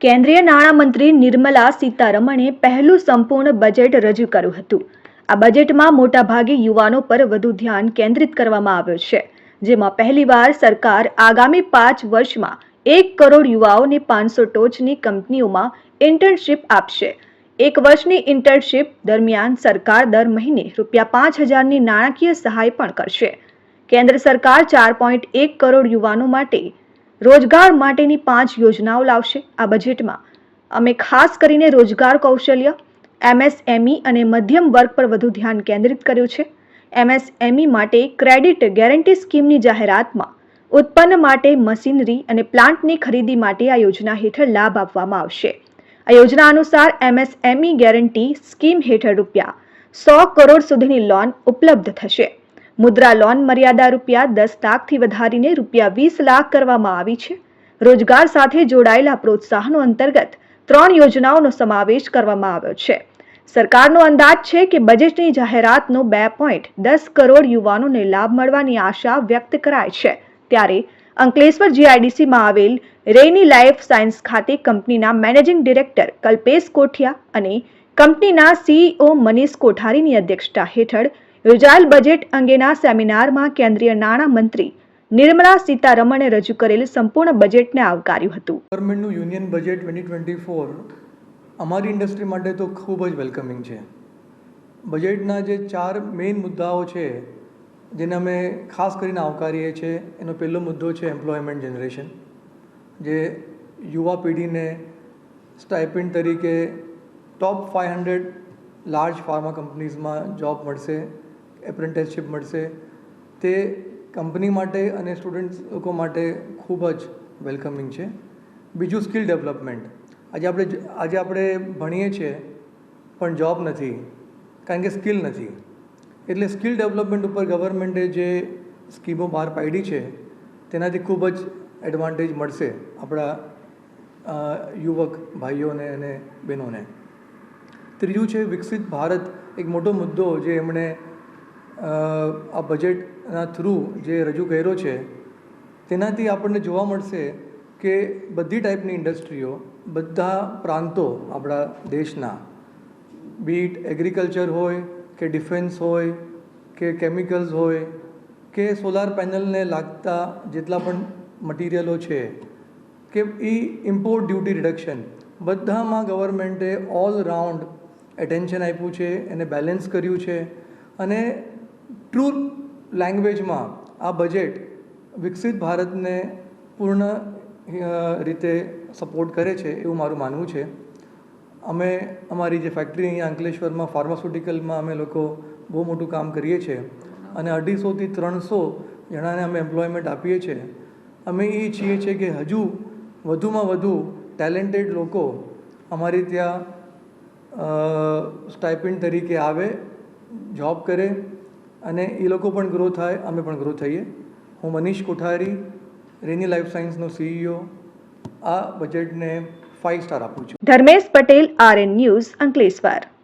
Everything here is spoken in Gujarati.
કેન્દ્રીય નાણામંત્રી નિર્મલા સીતારમણે પહેલું સંપૂર્ણ બજેટ રજૂ કર્યું હતું. આ બજેટમાં મોટાભાગે યુવાનો પર વધુ ધ્યાન કેન્દ્રિત કરવામાં આવ્યું છે, જેમાં પહેલીવાર સરકાર આગામી પાંચ વર્ષમાં એક કરોડ યુવાઓને પાંચસો ટોચની કંપનીઓમાં ઇન્ટર્નશીપ આપશે. એક વર્ષની ઇન્ટર્નશીપ દરમિયાન સરકાર દર મહિને રૂપિયા પાંચ હજારની નાણાકીય સહાય પણ કરશે. કેન્દ્ર સરકાર ચાર પોઈન્ટ એક કરોડ યુવાનો માટે રોજગાર માટેની પાંચ યોજનાઓ લાવશે આ બજેટમાં. અમે ખાસ કરીને રોજગાર કૌશલ્ય, એમએસએમઈ અને મધ્યમ વર્ગ પર વધુ ધ્યાન કેન્દ્રિત કર્યું છે. એમએસએમઈ માટે ક્રેડિટ ગેરંટી સ્કીમની જાહેરાતમાં ઉત્પન્ન માટે મશીનરી અને પ્લાન્ટની ખરીદી માટે આ યોજના હેઠળ લાભ આપવામાં આવશે. આ યોજના અનુસાર એમએસએમઈ ગેરંટી સ્કીમ હેઠળ રૂપિયા સો કરોડ સુધીની લોન ઉપલબ્ધ થશે. મુદ્રા લોન મર્યાદા રૂપિયા દસ લાખથી વધારીને રૂપિયા વીસ લાખ કરવામાં આવી છે. રોજગાર સાથે જોડાયેલા પ્રોત્સાહનો અંતર્ગત ત્રણ યોજનાઓનો સમાવેશ કરવામાં આવ્યો છે. સરકારનો અંદાજ છે કે બજેટની જાહેરાતનો બે પોઈન્ટ દસ કરોડ યુવાનોને લાભ મળવાની આશા વ્યક્ત કરાય છે. ત્યારે અંકલેશ્વર જીઆઈડીસીમાં આવેલ રેની લાઈફ સાયન્સ ખાતે કંપનીના મેનેજિંગ ડિરેક્ટર કલ્પેશ કોઠિયા અને કંપનીના સીઈઓ મનીષ કોઠારીની અધ્યક્ષતા હેઠળ યોજાયેલ બજેટ અંગેના સેમિનારમાં કેન્દ્રીય નાણામંત્રી નિર્મલા સીતારમણે રજૂ કરેલ સંપૂર્ણ બજેટને આવકાર્યું હતું. ગવર્મેન્ટનું union budget twenty twenty four અમારી ઇન્ડસ્ટ્રી માટે તો ખૂબ જ વેલકમિંગ છે. બજેટના જે ચાર મેઇન મુદ્દાઓ છે, જેને અમે ખાસ કરીને આવકારીએ છીએ, એનો પહેલો મુદ્દો છે એમ્પ્લોયમેન્ટ જનરેશન, જે યુવા પેઢીને સ્ટાઇપેન્ડ તરીકે top five hundred large pharma કંપનીઝમાં job મળશે. એપ્રેન્ટિસશીપ મળશે. તે કંપની માટે અને સ્ટુડન્ટ્સ લોકો માટે ખૂબ જ વેલકમિંગ છે. બીજું સ્કિલ ડેવલપમેન્ટ આજે આપણે આજે આપણે ભણીએ છીએ, પણ જોબ નથી, કારણ કે સ્કિલ નથી. એટલે સ્કિલ ડેવલપમેન્ટ ઉપર ગવર્મેન્ટે જે સ્કીમો બહાર પાડી છે, તેનાથી ખૂબ જ એડવાન્ટેજ મળશે આપણા યુવક ભાઈઓને અને બહેનોને. ત્રીજું છે વિકસિત ભારત, એક મોટો મુદ્દો જે એમણે આ બજેટના થ્રુ જે રજૂ કર્યો છે, તેનાથી આપણને જોવા મળશે કે બધી ટાઈપની ઇન્ડસ્ટ્રીઓ બધા પ્રાંતો આપણા દેશના બીટ એગ્રીકલ્ચર હોય, કે ડિફેન્સ હોય, કે કેમિકલ્સ હોય, કે સોલાર પેનલને લાગતા જેટલા પણ મટીરિયલો છે, કે એ ઇમ્પોર્ટ ડ્યુટી રિડક્શન બધામાં ગવર્મેન્ટે ઓલ રાઉન્ડ એટેન્શન આપ્યું છે, એને બેલેન્સ કર્યું છે, અને ટ્રુ લેંગ્વેજમાં આ બજેટ વિકસિત ભારતને પૂર્ણ રીતે સપોર્ટ કરે છે એવું મારું માનવું છે. અમે અમારી જે ફેક્ટરી અહીંયા અંકલેશ્વરમાં ફાર્માસ્યુટિકલમાં અમે લોકો બહુ મોટું કામ કરીએ છીએ અને અઢીસોથી ત્રણસો જણાને અમે એમ્પ્લોયમેન્ટ આપીએ છીએ. અમે એ ઈચ્છીએ છીએ કે હજુ વધુમાં વધુ ટેલેન્ટેડ લોકો અમારી ત્યાં સ્ટાઇપેન્ડ તરીકે આવે જોબ કરે અને એ લોકો પણ ગ્રો થાય, અમે પણ ગ્રો થઈએ. હું મનીષ કોઠારી, રેની લાઈફ સાયન્સનો સીઈઓ આ બજેટને ફાઇવ સ્ટાર આપું છું. Dharmesh Patel RN news Ankleshwar.